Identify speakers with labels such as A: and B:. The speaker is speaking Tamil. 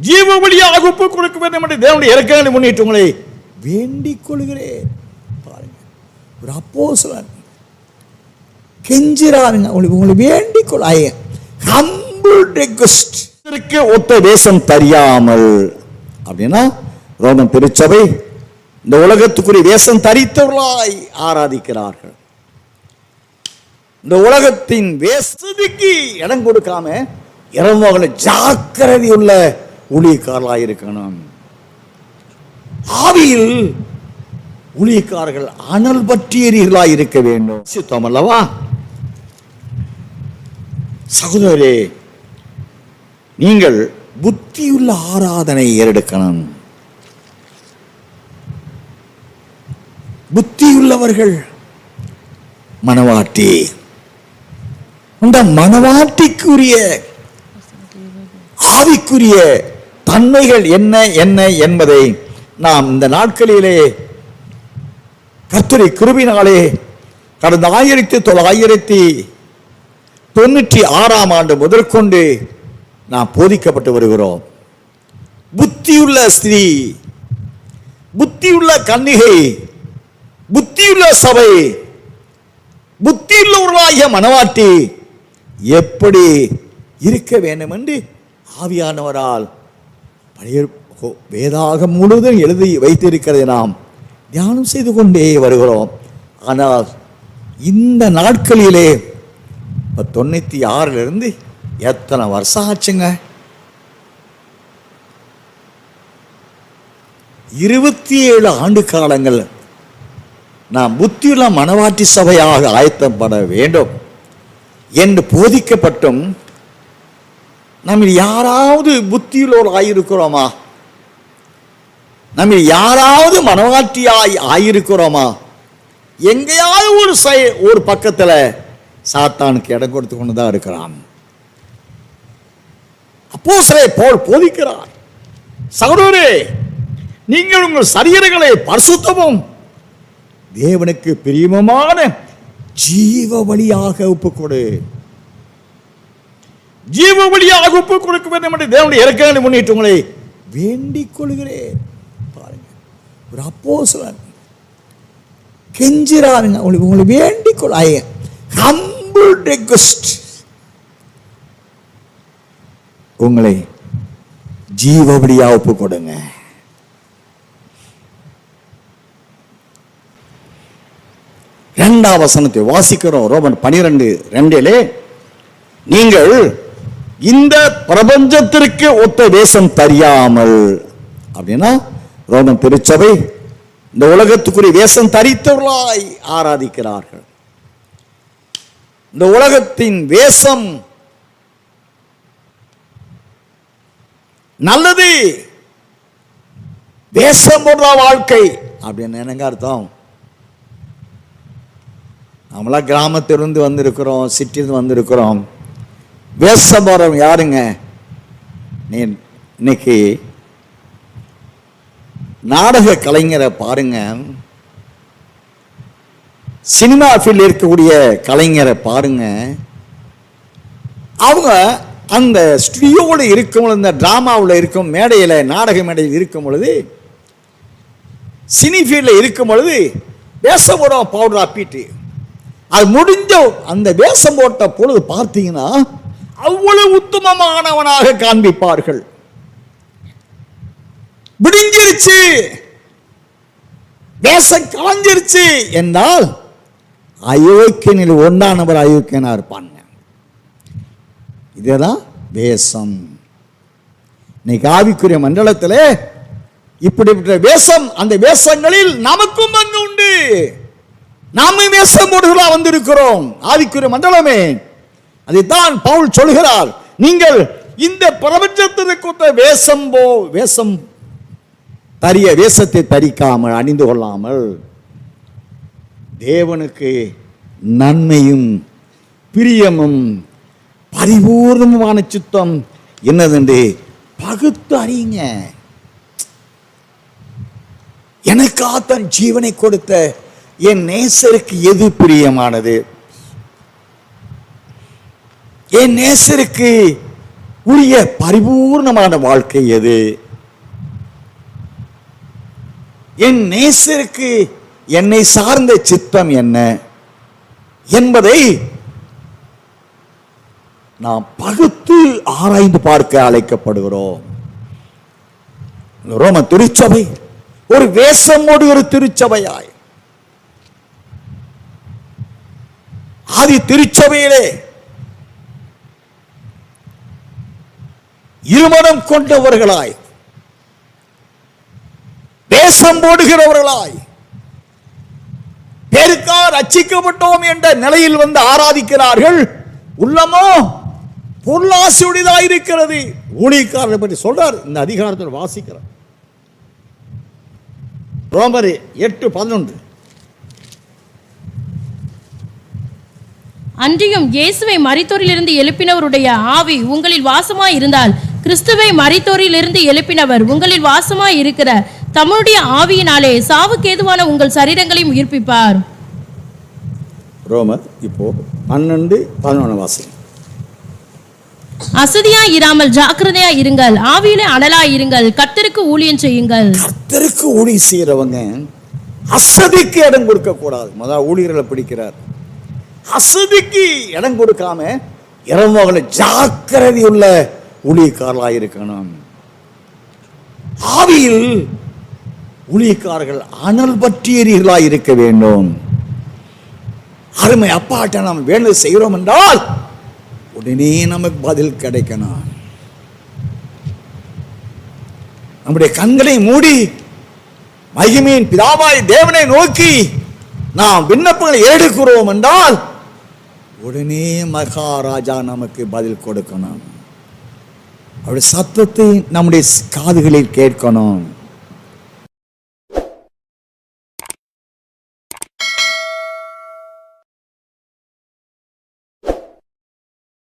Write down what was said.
A: ஜீவ வழியாக ஒப்பு கொடுக்க வேண்டும் என்று தேவனுடைய இறக்கங்களை முன்னிட்டு உங்களை வேண்டிக் கொள்கிறேன். பாருங்க. ஒரு அப்போஸ்தலன். கெஞ்சிறாருங்க உங்களுக்கு உங்களை வேண்டிக் கொள்ளாய ஹம்பிள் ரெக்வஸ்ட் இதற்கு ஒத்த வேஷம் தரியாமல். அப்படின்னா ரோமன் திருச்சபை இந்த உலகத்துக்குரிய வேஷம் தரித்தவர்களாய் ஆராதிக்கிறார்கள். இந்த உலகத்தின் வேசதிக்கு இடம் கொடுக்காம இறந்தவர்களை ஜாக்கிரதை உள்ள ஊழியக்காரர்களாக இருக்கணும். ஆவியில் ஊழியக்காரர்கள் அனல் பற்றியர்களாக இருக்க வேண்டும். சித்தம் அல்லவா? சகோதரே நீங்கள் புத்தியுள்ள ஆராதனை ஏறெடுக்கணும். புத்தியுள்ளவர்கள் மனவாட்டி. அந்த மனவாட்டிக்குரிய ஆவிக்குரிய தன்மைகள் என்ன என்ன என்பதை நாம் இந்த நாட்களிலே கத்துரை கிருபினாலே கடந்த ஆயிரத்தி தொள்ளாயிரத்தி தொண்ணூற்றி ஆறாம் ஆண்டு முதற்கொண்டு நாம் போதிக்கப்பட்டு வருகிறோம். புத்தியுள்ள ஸ்திரீ புத்தியுள்ள கன்னிகை புத்தியுள்ள சபை புத்தியுள்ளவர்களாகிய மனவாட்டி எப்படி இருக்க வேண்டும் என்று ஆவியானவரால் பழைய வேதாகம் முழுவதும் எழுதி வைத்திருக்கிறதை நாம் தியானம் செய்து கொண்டே வருகிறோம். ஆனால் இந்த நாட்களிலே இப்போ தொண்ணூற்றி ஆறிலிருந்து எத்தனை வருஷம் ஆச்சுங்க? இருபத்தி ஏழு ஆண்டு காலங்கள் நாம் புத்தியுள்ள மனவாட்டி சபையாக ஆயத்தப்பட வேண்டும் என்று போதிக்கப்பட்டும் நம்ம யாராவது புத்தியுள்ளோர் ஆயிருக்கிறோமா? நம்ம யாராவது மனவாட்டியாய் ஆயிருக்கிறோமா? எங்கேயாவது ஒரு சை ஒரு பக்கத்தில் சாத்தானுக்கு இடம் கொடுத்து கொண்டு தான் இருக்கிறான். அப்போ சிலை போல் போதிக்கிறார். சகோதரே நீங்கள் உங்கள் சரீரங்களை பரிசுத்தமும் தேவனுக்கு பிரியமமான ஜீவ வழியாக ஒப்புக்கொடு. ஜீவ வழியாக ஒப்பு கொடுக்க வேண்டும் என்று தேவனுடைய இறக்கங்களை முன்னிட்டு உங்களை வேண்டிக் கொள்கிறேன். பாருங்க. ஒரு அப்போஸ்தலன். கெஞ்சிறாருங்க உங்களுக்கு உங்களை வேண்டிக் கொள்ள ஹம்பிள் ரெக்வஸ்ட் உங்களை ஜீவபடியா ஒப்பு கொடுங்க. ரெண்டாம் வசனத்தை வாசிக்கிறோம். ரோமன் பனிரெண்டு ரெண்டிலே நீங்கள் இந்த பிரபஞ்சத்திற்கு ஒத்த வேஷம் தரியாமல். அப்படின்னா ரோமன் திருச்சபை இந்த உலகத்துக்குரிய வேஷம் தரித்தவர்களாய் ஆராதிக்கிறார்கள். இந்த உலகத்தின் வேஷம் நல்லது. வேஷம் போடுற வாழ்க்கை? அப்படின்னு என்னங்க அர்த்தம்? நம்மளாம் கிராமத்திலிருந்து வந்திருக்கிறோம் சிட்டியிருந்து வந்திருக்கிறோம். வேஷம் போடுறவங்க யாருங்க? நீ இன்னைக்கு நாடக கலைஞரை பாருங்க. சினிமா ஃபீல்டில் இருக்கக்கூடிய கலைஞரை பாருங்க. அவங்க அந்த ஸ்டுடியோவில் இருக்கும் பொழுது இந்த டிராமாவில் இருக்கும் மேடையில் நாடக மேடையில் இருக்கும் பொழுது சினி ஃபீல்டில் இருக்கும் பொழுது வேஷம் போடுவோம் பவுடர் அப்பிட்டு அது முடிஞ்ச அந்த வேஷம் போட்ட பொழுது பார்த்தீங்கன்னா அவ்வளவு உத்தமமானவனாக காண்பிப்பார்கள். விடிஞ்சிருச்சு வேஷம் கலைஞ்சிருச்சு என்றால் அயோக்கியனில் ஒன்றானவர் அயோக்கியனா இருப்பாங்க. இதுதான் வேஷம் இன்னைக்கு ஆவிக்குரிய மண்டலத்தில் இப்படிப்பட்ட வேஷம் அந்த வேஷங்களில் நமக்கும் பங்கு உண்டு. நாம வேஷம் போடுகளா வந்திருக்கிறோம். ஆவிக்குரிய மண்டலமே. அதைத்தான் பவுல் சொல்கிறார். நீங்கள் இந்த பிரபஞ்சத்திற்கு வேஷம் போ வேஷம் தரிய வேஷத்தை தரிக்காமல் அணிந்து கொள்ளாமல் தேவனுக்கு நன்மையும் பிரியமும் பரிபூர்ணமான சித்தம் என்னதென்று பகுத்து அறியுங்க. எனக்கா தன் ஜீவனை கொடுத்த என் நேசருக்கு எது பிரியமானது? என் நேசருக்கு உரிய பரிபூர்ணமான வாழ்க்கை எது? என் நேசருக்கு என்னை சார்ந்த சித்தம் என்ன? என்பதை நாம் பகுத்து ஆராய்ந்து பார்க்க அழைக்கப்படுகிறோம். ரோம திருச்சபை ஒரு வேஷமோடு ஒரு திருச்சபையாய். ஆதி திருச்சபையிலே இருமனம் கொண்டவர்களாய். வேஷம் போடுகிறவர்களாய். பேருக்கா ரச்சிக்கப்பட்டோம் என்ற நிலையில் வந்து ஆராதிக்கிறார்கள். உள்ளமோ? பொருளாசையுடையதாக இருக்கிறது. ஊழியக்காரரை பற்றி சொல்றார். இந்த அதிகாரத்தில் வாசிக்கிறார். ரோமர் எட்டு பதினொன்று.
B: அன்றியும் இயேசுவை மரித்தோரிலிருந்து எழுப்பினவருடைய ஆவி உங்களில் வாசமாய் இருந்தால் கிறிஸ்துவை மரித்தோரிலிருந்து எழுப்பினவர் உங்களில் வாசமாய் இருக்கிற தம்முடைய ஆவியினாலே சாவுக்கேதுவான உங்கள் சரீரங்களையும் உயிர்ப்பிப்பார்.
A: ரோமர் இப்போ பன்னெண்டு பதினொன்று வாசம்
B: அசதியாய் இராமல் ஜாக்கிரதையாய் இருங்கள். ஆவியிலே அனலாய் இருங்கள். கர்த்தருக்கு ஊழியம் செய்யுங்கள்.
A: கர்த்தருக்கு ஊழி செய்கிறவங்க அசதிக்கு இடம் கொடுக்க கூடாது முதல் ஊழியர்களை பிடிக்கிறார். அசதிக்கு இடம் கொடுக்காம இரவுகளை ஜாக்கிரதை உள்ள ஊழியக்காரர்களாக இருக்கணும். ஆவியில் ஊழியக்காரர்கள் அனல் பற்றியர்களாக இருக்க வேண்டும். அருமை அப்பாட்ட நாம் வேலை செய்கிறோம் என்றால் உடனே நமக்கு பதில் கிடைக்கணும். நம்முடைய கண்களை மூடி மகிமையின் பிதாவாய் தேவனை நோக்கி நாம் விண்ணப்பங்களை எடுக்கிறோம் என்றால் உடனே மகாராஜா நமக்கு பதில் கொடுக்கணும். அவருடைய சத்தத்தை நம்முடைய காதுகளில் கேட்கணும்.